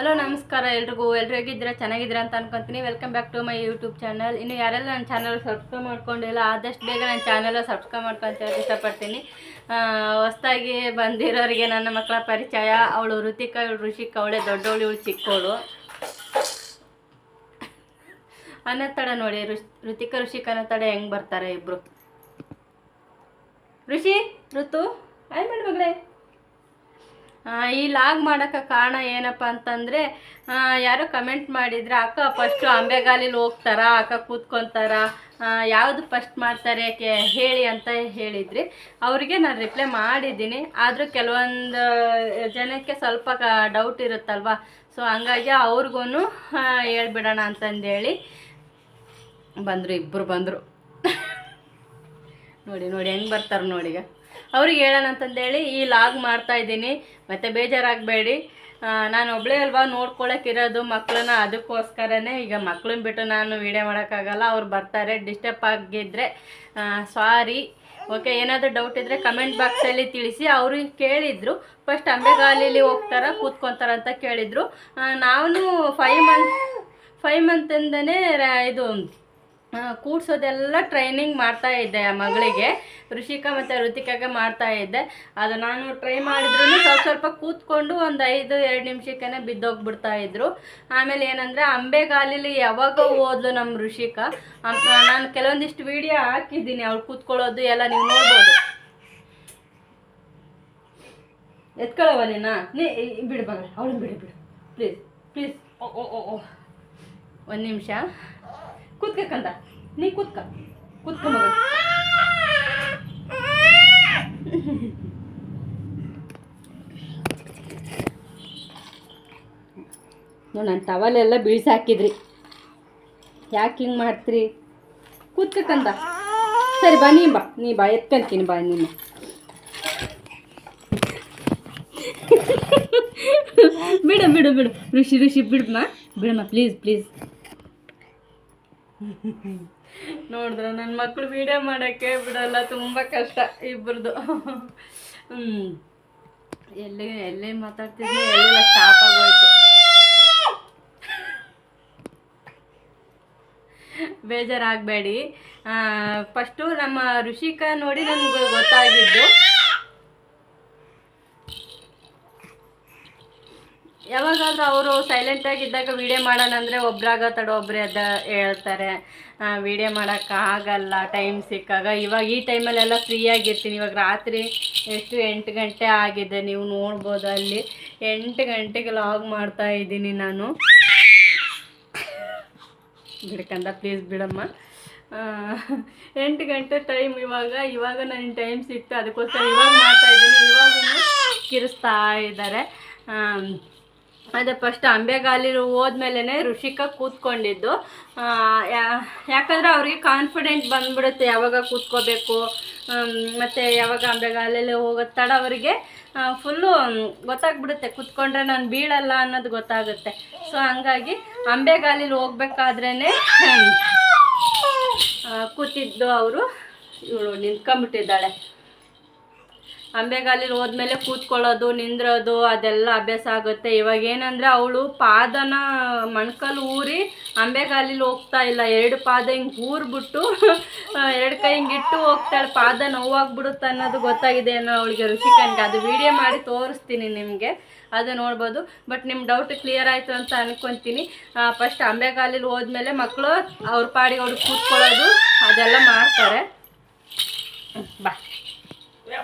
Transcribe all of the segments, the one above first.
Hello, ನಮಸ್ಕಾರ ಎಲ್ರಿಗೂ. ಎಲ್ಲರೂ ಹೇಗಿದ್ದೀರಾ? ಚೆನ್ನಾಗಿದ್ದೀರಾ ಅಂತ ಅನ್ಕೊಂತೀನಿ. Welcome back to my YouTube channel ಇನ್ನು ಯಾರೆಲ್ಲ ನನ್ನ ಚಾನಲ್ ಸಬ್ಸ್ಕ್ರೈಬ್ ಮಾಡ್ಕೊಂಡಿಲ್ಲ, ಆದಷ್ಟು ಬೇಗ ನನ್ನ ಚಾನಲ್ ಸಬ್ಸ್ಕ್ರೈಬ್ ಮಾಡ್ಕೊಂತ ಇಷ್ಟಪಡ್ತೀನಿ. ಹೊಸ್ದಾಗಿ ಬಂದಿರೋರಿಗೆ ನನ್ನ ಮಕ್ಕಳ ಪರಿಚಯ. ಅವಳು ಋತಿಕಾ, ಇವಳು ಋಷಿಕ್, ಅವಳೆ ದೊಡ್ಡವಳು, ಇವಳು ಚಿಕ್ಕವಳು ತಡ ನೋಡಿ ಋಷ್ ಋತಿಕಾ, ಋಷಿಕ್ ತಡ ಹೆಂಗೆ ಬರ್ತಾರೆ ಇಬ್ಬರು ಋಷಿ, ಋತು. ಆಯ್ ಮಾಡಿ ಮಗಳೇ ಈ ಲಾಗ್ ಮಾಡೋಕ್ಕೆ ಕಾರಣ ಏನಪ್ಪ ಅಂತಂದರೆ ಯಾರೋ ಕಮೆಂಟ್ ಮಾಡಿದ್ರೆ, ಅಕ್ಕ ಫಸ್ಟು ಅಂಬೆಗಾಲಿಲಿ ಹೋಗ್ತಾರಾ? ಅಕ್ಕ ಕೂತ್ಕೊತಾರ? ಯಾವುದು ಫಸ್ಟ್ ಮಾಡ್ತಾರೆ ಕೆ, ಹೇಳಿ ಅಂತ ಹೇಳಿದ್ರಿ. ಅವರಿಗೆ ನಾನು ರಿಪ್ಲೈ ಮಾಡಿದ್ದೀನಿ. ಆದರೂ ಕೆಲವೊಂದು ಜನಕ್ಕೆ ಸ್ವಲ್ಪ ಡೌಟ್ ಇರುತ್ತಲ್ವ? ಸೊ ಹಂಗಾಗಿ ಅವ್ರಿಗೂ ಹೇಳ್ಬಿಡೋಣ ಅಂತಂದೇಳಿ ಬಂದರು ಇಬ್ಬರು ಬಂದರು. ನೋಡಿ ನೋಡಿ, ಹೆಂಗೆ ಬರ್ತಾರೆ ನೋಡೀಗ ಅವ್ರಿಗೆ ಹೇಳೋಣ ಅಂತಂದೇಳಿ ಈ ಲಾಗ್ ಮಾಡ್ತಾ ಇದ್ದೀನಿ. ಮತ್ತು ಬೇಜಾರಾಗಬೇಡಿ. ನಾನು ಒಬ್ಬಳೇ ಅಲ್ವಾ ನೋಡ್ಕೊಳಕ್ಕಿರೋದು ಮಕ್ಕಳನ್ನ ಅದಕ್ಕೋಸ್ಕರನೇ. ಈಗ ಮಕ್ಕಳನ್ನ ಬಿಟ್ಟು ನಾನು ವೀಡಿಯೋ ಮಾಡೋಕ್ಕಾಗಲ್ಲ. ಅವ್ರು ಬರ್ತಾರೆ ಡಿಸ್ಟರ್ಬ್ ಆಗಿದ್ದರೆ ಸಾರಿ ಓಕೆ ಏನಾದರೂ ಡೌಟ್ ಇದ್ದರೆ ಕಮೆಂಟ್ ಬಾಕ್ಸಲ್ಲಿ ತಿಳಿಸಿ. ಅವರು ಕೇಳಿದರು. ಫಸ್ಟ್ ಅಂಬೆಗಾಲಿಲಿ ಹೋಗ್ತಾರ, ಕೂತ್ಕೊತಾರ ಅಂತ ಕೇಳಿದರು. ನಾನು ಫೈವ್ ಮಂತ್ ಫೈವ್ ಮಂತಿಂದನೇ ಇದು ಕೂಡ್ಸೋದೆಲ್ಲ ಟ್ರೈನಿಂಗ್ ಮಾಡ್ತಾ ಇದ್ದೆ ಆ ಮಗಳಿಗೆ. ಋಷಿಕಾ ಮತ್ತು ಋತಿಕಾಗೆ ಮಾಡ್ತಾ ಇದ್ದೆ. ಅದು ನಾನು ಟ್ರೈ ಮಾಡಿದ್ರು ಸ್ವಲ್ಪ ಸ್ವಲ್ಪ ಕೂತ್ಕೊಂಡು ಒಂದು ಐದು, ಎರಡು ನಿಮಿಷಕ್ಕೇ ಬಿದ್ದೋಗ್ಬಿಡ್ತಾ ಇದ್ರು. ಆಮೇಲೆ ಏನಂದರೆ ಅಂಬೆಗಾಲಿಲಿ ಯಾವಾಗ ಓದ್ಲು ನಮ್ಮ ಋಷಿಕಾ? ನಾನು ಕೆಲವೊಂದಿಷ್ಟು ವಿಡಿಯೋ ಹಾಕಿದ್ದೀನಿ, ಅವ್ಳು ಕೂತ್ಕೊಳ್ಳೋದು ಎಲ್ಲ ನೀವು ನೋಡ್ಬೋದು. ಎತ್ಕೊಳ್ಳವ ನೀ ಬಿಡು ಬಗ ಅವಳು ಬಿಡು ಬಿಡು. ಪ್ಲೀಸ್ ಪ್ಲೀಸ್ ಓ ಓ ಓ. ಒಂದು ನಿಮಿಷ. ಕೂತ್ಕಂದ ನೀ ಕುತ್ಕ. ಕೂತ್ಕ ಮಗ. ನೋಡಿ ನನ್ನ ಟವಲೆಲ್ಲ ಬೀಳ್ಸಿ ಹಾಕಿದ್ರಿ ಯಾಕೆ ಹಿಂಗೆ ಮಾಡ್ತೀರಿ? ಕೂತ್ಕಂದ ಸರಿ, ಬಾ ನೀ ಬಾ. ನೀ ಬಾ, ಎತ್ಕೊಂತೀನಿ ಬಾ, ನೀನು. ಬಿಡು ಬಿಡು ಬಿಡು. ಋಷಿ ಋಷಿ ಬಿಡಮ್ಮ ಬಿಡಮ್ಮ ಪ್ಲೀಸ್ ಪ್ಲೀಸ್. ನೋಡಿದ್ರ ನನ್ನ ಮಕ್ಕಳು ವೀಡಿಯೋ ಮಾಡೋಕ್ಕೆ ಬಿಡಲ್ಲ, ತುಂಬ ಕಷ್ಟ ಇಬ್ಬರದು ಹ್ಞೂ ಎಲ್ಲಿ ಎಲ್ಲಿ ಮಾತಾಡ್ತಿದ್ವಿ ಎಲ್ಲೆಲ್ಲ ಸ್ಟಾಪ್ ಆಗೋಯ್ತು. ಬೇಜಾರಾಗಬೇಡಿ. ಫಸ್ಟು ನಮ್ಮ ಋಷಿಕಾ ನೋಡಿ ನನಗೆ ಗೊತ್ತಾಗಿದ್ದು. ಯಾವಾಗಾದ್ರೂ ಅವರು ಸೈಲೆಂಟಾಗಿದ್ದಾಗ ವಿಡಿಯೋ ಮಾಡೋಣ ಅಂದರೆ ಒಬ್ರಾಗ ತಡ ಒಬ್ಬರೇ ಅದ ಹೇಳ್ತಾರೆ. ವಿಡಿಯೋ ಮಾಡೋಕ್ಕಾಗಲ್ಲ ಟೈಮ್ ಸಿಕ್ಕಾಗ. ಇವಾಗ ಈ ಟೈಮಲ್ಲೆಲ್ಲ ಫ್ರೀಯಾಗಿರ್ತೀನಿ ಇವಾಗ ರಾತ್ರಿ ಎಷ್ಟು ಎಂಟು ಗಂಟೆ ಆಗಿದೆ ನೀವು ನೋಡ್ಬೋದು ಅಲ್ಲಿ. ಎಂಟು ಗಂಟೆಗೆ ಲಾಗ್ ಮಾಡ್ತಾ ಇದ್ದೀನಿ ನಾನು. ಬಿಡ್ಕಂದ ಪ್ಲೀಸ್ ಬಿಡಮ್ಮ. ಎಂಟು ಗಂಟೆ ಟೈಮ್ ಇವಾಗ. ಇವಾಗ ನನಗೆ ಟೈಮ್ ಸಿಕ್ತು. ಅದಕ್ಕೋಸ್ಕರ ಇವಾಗ ಮಾಡ್ತಾ ಇದ್ದೀನಿ. ಇವಾಗ ಕಿರಿಸ್ತಾ ಇದ್ದಾರೆ. ಅದೇ ಫಸ್ಟ್ ಅಂಬೆಗಾಲಿ ಹೋದ್ಮೇಲೆ ಋಷಿಕ ಕೂತ್ಕೊಂಡಿದ್ದು. ಯಾಕಂದ್ರೆ ಅವ್ರಿಗೆ ಕಾನ್ಫಿಡೆಂಟ್ ಬಂದ್ಬಿಡುತ್ತೆ ಯಾವಾಗ ಕೂತ್ಕೋಬೇಕು ಮತ್ತೆ ಯಾವಾಗ ಅಂಬೆಗಾಲಲ್ಲಿ ಹೋಗೋ ತಡ ಅವರಿಗೆ ಫುಲ್ಲು ಗೊತ್ತಾಗ್ಬಿಡುತ್ತೆ. ಕೂತ್ಕೊಂಡ್ರೆ ನಾನು ಬೀಳಲ್ಲ ಅನ್ನೋದು ಗೊತ್ತಾಗುತ್ತೆ. ಸೊ ಹಂಗಾಗಿ ಅಂಬೆಗಾಲಿಲಿ ಹೋಗ್ಬೇಕಾದ್ರೇ ಕೂತಿದ್ದು ಅವರು. ಇವಳು ನಿಂತ್ಕೊಂಡ್ಬಿಟ್ಟಿದ್ದಾಳೆ. ಅಂಬೆಗಾಲಿಲಿ ಹೋದ್ಮೇಲೆ ಕೂತ್ಕೊಳ್ಳೋದು, ನಿಂದ್ರೋದು, ಅದೆಲ್ಲ ಅಭ್ಯಾಸ ಆಗುತ್ತೆ. ಇವಾಗ ಏನಂದರೆ ಅವಳು ಪಾದನ ಮಣ್ಕಲ್ಲಿ ಊರಿ ಅಂಬೆಗಾಲಿಲಿ ಹೋಗ್ತಾ ಇಲ್ಲ. ಎರಡು ಪಾದ ಹಿಂಗೆ ಊರ್ಬಿಟ್ಟು ಎರಡು ಕೈ ಹಿಂಗೆ ಇಟ್ಟು ಹೋಗ್ತಾಳೆ. ಪಾದ ನೋವಾಗ್ಬಿಡುತ್ತೆ ಅನ್ನೋದು ಗೊತ್ತಾಗಿದೆ ಅನ್ನೋ ಅವಳಿಗೆ ಋಷಿಕನ್ಗೆ ಅದು ವಿಡಿಯೋ ಮಾಡಿ ತೋರಿಸ್ತೀನಿ ನಿಮಗೆ. ಅದು ನೋಡ್ಬೋದು. ಬಟ್ ನಿಮ್ಮ ಡೌಟ್ ಕ್ಲಿಯರ್ ಆಯಿತು ಅಂತ ಅನ್ಕೊತೀನಿ. ಫಸ್ಟ್ ಅಂಬೆಗಾಲಿಲಿ ಹೋದ್ಮೇಲೆ ಮಕ್ಕಳು ಅವ್ರ ಪಾಡಿಗೆ ಅವ್ರಿಗೆ ಕೂತ್ಕೊಳ್ಳೋದು, ಅದೆಲ್ಲ ಮಾಡ್ತಾರೆ. ಬಾ.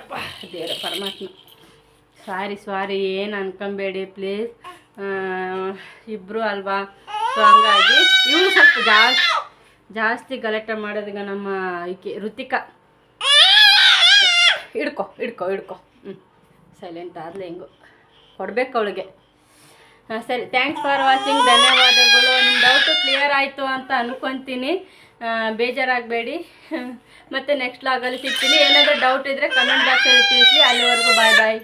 ಯಪ್ಪ ದೇವರ ಪರಮಾತ್ಮ. ಸಾರಿ ಸಾರಿ, ಏನು ಅನ್ಕೊಂಬೇಡಿ ಪ್ಲೀಸ್ ಇಬ್ಬರು ಅಲ್ವಾ? ಸೊ ಹಂಗಾಗಿ ಇವಳು ಸ್ವಲ್ಪ ಜಾಸ್ತಿ ಜಾಸ್ತಿ ಗಲಾಟೆ ಮಾಡೋದೀಗ ನಮ್ಮ ಈಕೆ ಋತಿಕಾ. ಹಿಡ್ಕೊ ಹಿಡ್ಕೊ ಹಿಡ್ಕೊ. ಹ್ಞೂ ಸೈಲೆಂಟ್ ಆದ್ಲೆ ಹೆಂಗು. ಕೊಡ್ಬೇಕು ಅವಳಿಗೆ. ಸರಿ. ಥ್ಯಾಂಕ್ಸ್ ಫಾರ್ ವಾಚಿಂಗ್ ಧನ್ಯವಾದಗಳು. ನಿಮ್ಮ ಡೌಟು ಕ್ಲಿಯರ್ ಆಯಿತು ಅಂತ ಅಂದ್ಕೊತೀನಿ ಬೇಜಾರಾಗಬೇಡಿ. ಮತ್ತು ನೆಕ್ಸ್ಟ್ ಲಾಗಲ್ಲಿ ಸಿಗ್ತೀನಿ. ಏನಾದರೂ ಡೌಟ್ ಇದ್ದರೆ ಕಮೆಂಟ್ ಬಾಕ್ಸಲ್ಲಿ ತಿಳಿಸಿ. ಅಲ್ಲಿವರೆಗೂ ಬಾಯ್ ಬಾಯ್